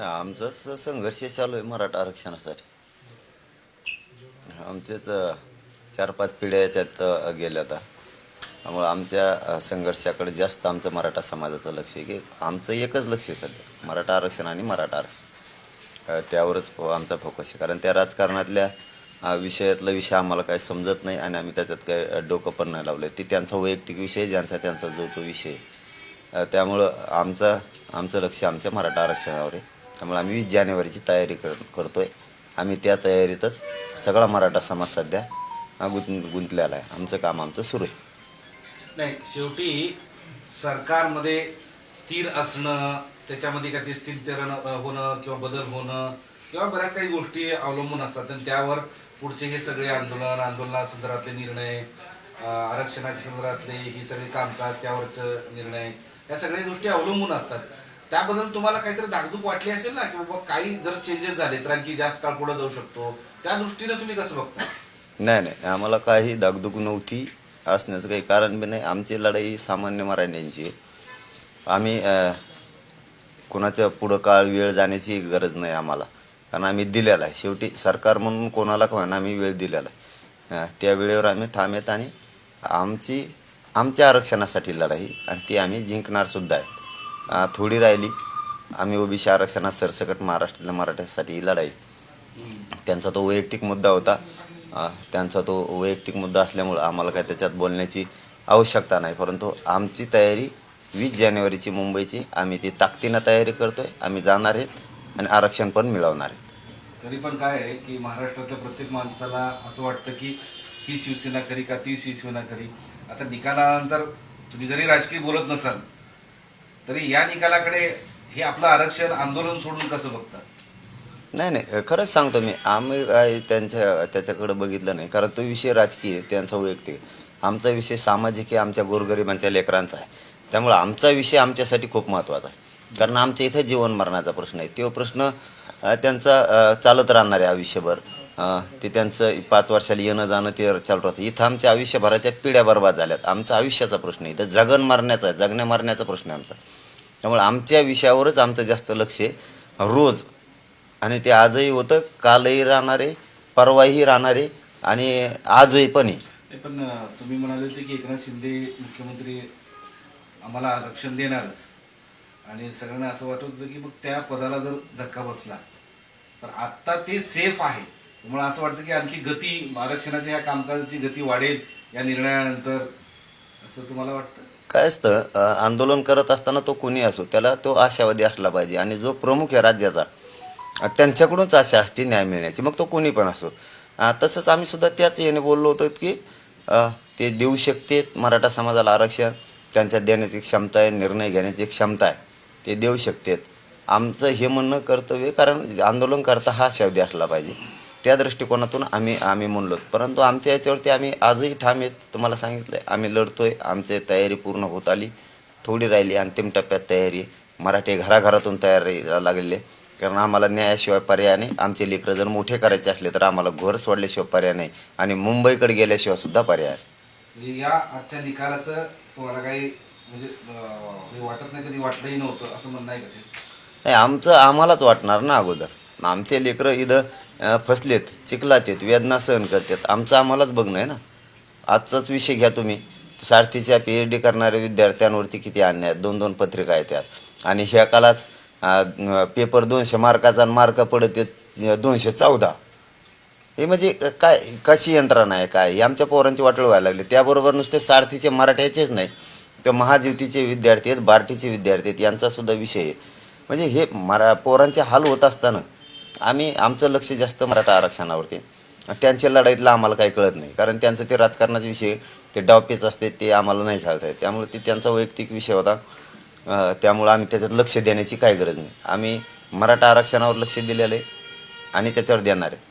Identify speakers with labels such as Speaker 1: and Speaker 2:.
Speaker 1: आमचा स- संघर्ष चालू आहे मराठा आरक्षणासाठी. आमचेच अ, चार पाच पिढ्या याच्यात अ, गेल्या आता त्यामुळे आमच्या अ, संघर्षाकडे जास्त आमचं मराठा समाजाचं लक्ष आहे की आमचं एकच लक्ष आहे सध्या. मराठा आरक्षण आणि मराठा आरक्षण. अ, त्यावरच फो- आमचा फोकस आहे. कारण त्या राजकारणातल्या अ, विषयातला विषय आम्हाला काही समजत नाही आणि आम्ही त्याच्यात काही अ, डोकं पण नाही लावलं. ते त्यांचा वैयक्तिक विषय ज्यांचा त्यांचा जो तो विषय आहे. अ, त्यामुळं आमचा आमचं लक्ष आमच्या मराठा आरक्षणावर आहे. त्यामुळे आम्ही वीस जानेवारीची तयारी कर करतोय. आम्ही त्या तयारीतच सगळा मराठा समाज सध्या गुंत गुंतलेला आहे. आमचं काम आमचं सुरू आहे.
Speaker 2: नाही शेवटी सरकारमध्ये स्थिर असणं त्याच्यामध्ये काही ते होणं किंवा बदल होणं किंवा बऱ्याच काही गोष्टी अवलंबून असतात. आणि त्यावर पुढचे हे सगळे आंदोलन आंदोलनासंदर्भातले निर्णय आरक्षणाच्या संदर्भातले ही सगळे कामकाज त्यावरचं निर्णय या सगळ्या गोष्टी अवलंबून असतात. त्याबद्दल तुम्हाला काहीतरी धाकधूक वाटली असेल ना की बाबा काही जर चेंजेस झाले तर आणखी जास्त काळ पुढे जाऊ शकतो त्या दृष्टीने तुम्ही कसं बघता?
Speaker 1: नाही नाही आम्हाला काही दागदुग नव्हती असण्याचं काही कारण बी नाही. आमची लढाई सामान्य मराठ्यांची आहे. आम्ही अ, कोणाच्या पुढं काळ वेळ जाण्याची गरज नाही आम्हाला. कारण आम्ही दिलेला आहे. शेवटी सरकार म्हणून कोणाला का होईना आम्ही वेळ दिलेला आहे. त्या वेळेवर आम्ही ठाम आहेत आणि आमची आमच्या आरक्षणासाठी लढाई आणि ती आम्ही जिंकणारसुद्धा आहे थोडी राहिली. आम्ही ओबीसी आरक्षणात सरसकट महाराष्ट्रातल्या मराठ्यासाठी लढाई. त्यांचा तो वैयक्तिक मुद्दा होता. त्यांचा तो वैयक्तिक मुद्दा असल्यामुळं आम्हाला काय त्याच्यात बोलण्याची आवश्यकता नाही. परंतु आमची तयारी वीस जानेवारीची मुंबईची. आम्ही ती ताकदीनं तयारी करतोय. आम्ही जाणार आहेत आणि आरक्षण पण मिळवणार आहेत.
Speaker 2: तरी पण काय आहे की महाराष्ट्रातल्या प्रत्येक माणसाला असं वाटतं की ही शिवसेना खरी का ती शिवसेना खरी? आता निकालानंतर तुम्ही जरी राजकीय बोलत नसाल तरी या निकालाकडे हे आपलं आरक्षण आंदोलन सोडून कसं बघतात?
Speaker 1: नाही नाही खरंच सांगतो मी. आम्ही काय त्यांच्या त्याच्याकडे बघितलं नाही. कारण तो विषय राजकीय त्यांचा वैयक्तिक आहे. आमचा विषय सामाजिक आहे आमच्या गोरगरिबांच्या लेकरांचा आहे. त्यामुळे आमचा विषय आमच्यासाठी खूप महत्त्वाचा आहे. कारण आमच्या इथं जीवन मरणाचा प्रश्न आहे. तो प्रश्न त्यांचा चालत राहणार आहे आयुष्यभर ते त्यांचं पाच वर्षाला येणं जाणं ते चालू राहतं इथं आमच्या आयुष्यभराच्या पिढ्या बरबाद झाल्यात. आमचा आयुष्याचा प्रश्न आहे. इथं जगन मरण्याचा आहे जगण्या मरण्याचा प्रश्न आहे आमचा. त्यामुळे आमच्या विषयावरच आमचं जास्त लक्ष आहे. रोज आणि ते आजही होतं कालही राहणार आहे परवाही राहणार आहे आणि आजही पण आहे.
Speaker 2: पण तुम्ही म्हणाले होते की एकनाथ शिंदे मुख्यमंत्री आम्हाला आरक्षण देणारच. आणि सगळ्यांना असं वाटत होतं की मग त्या पदाला जर धक्का बसला तर आत्ता ते सेफ आहे. तुम्हाला असं वाटतं की आणखी गती आरक्षणाच्या या कामकाजाची गती वाढेल या निर्णयानंतर असं तुम्हाला वाटतं?
Speaker 1: काय असतं आंदोलन करत असताना तो कोणी असो त्याला तो आशावादी असला पाहिजे. आणि जो प्रमुख आहे राज्याचा त्यांच्याकडूनच आशा असते न्याय मिळण्याची. मग तो कोणी पण असो. तसंच आम्ही सुद्धा त्याच याने बोललो होतो की ते देऊ शकतेत मराठा समाजाला आरक्षण. त्यांच्या देण्याची क्षमता आहे निर्णय घेण्याची क्षमता आहे. ते देऊ शकतेत. आमचं हे म्हणणं कर्तव्य कारण आंदोलन करता हा शब्द असला पाहिजे. त्या दृष्टिकोनातून आम्ही आम्ही म्हणलो. परंतु आमच्या याच्यावरती आम्ही आजही ठाम आहेत. तुम्हाला सांगितलं आम्ही लढतोय. आमची तयारी पूर्ण होत आली. थोडी राहिली अंतिम टप्प्यात तयारी. आहे. मराठी घराघरातून तयारी लागलेले कारण आम्हाला न्यायाशिवाय पर्याय नाही. आमचे लेकरं जर मोठे करायचे असले तर आम्हाला घर सोडल्याशिवाय पर्याय नाही. आणि मुंबईकडे गेल्याशिवाय सुद्धा पर्याय आहे.
Speaker 2: म्हणजे या आजच्या निकालाचं तुम्हाला काही म्हणजे वाटत नाही कधी वाटलंही नव्हतं. असं म्हणणं आहे का
Speaker 1: नाही आमचं आम्हालाच वाटणार ना अगोदर. आमचे लेकरं इथं फसलेत चिखलात आहेत वेदना सहन करतात. आमचं आम्हालाच बघणं आहे ना. आजचाच विषय घ्या तुम्ही. सारथीच्या पी एच डी करणाऱ्या विद्यार्थ्यांवरती किती अन्याय आहेत? दोन दोन पत्रिका आहेत त्यात. आणि ह्या कालाच पेपर दोनशे मार्काचा मार्क पडत आहेत दोनशे चौदा. हे म्हणजे काय कशी यंत्रणा आहे काय? आमच्या पोरांची वाटळ व्हायला लागली. त्याबरोबर नुसते सारथीचे मराठ्याचेच नाही तर महाज्योतीचे विद्यार्थी आहेत बार्टीचे विद्यार्थी आहेत यांचा सुद्धा विषय आहे. म्हणजे हे मरा पोरांचे हाल होत असताना आम्ही आमचं लक्ष जास्त मराठा आरक्षणावरती. त्यांच्या लढाईतलं आम्हाला काही कळत नाही. कारण त्यांचं ते राजकारणाचे विषय ते डावपेच असते ते आम्हाला नाही खेळता येत. त्यामुळे ते त्यांचा वैयक्तिक विषय होता. त्यामुळं आम्ही त्याच्यात लक्ष देण्याची काही गरज नाही. आम्ही मराठा आरक्षणावर लक्ष दिलेलं आहे आणि त्याच्यावर देणार आहे.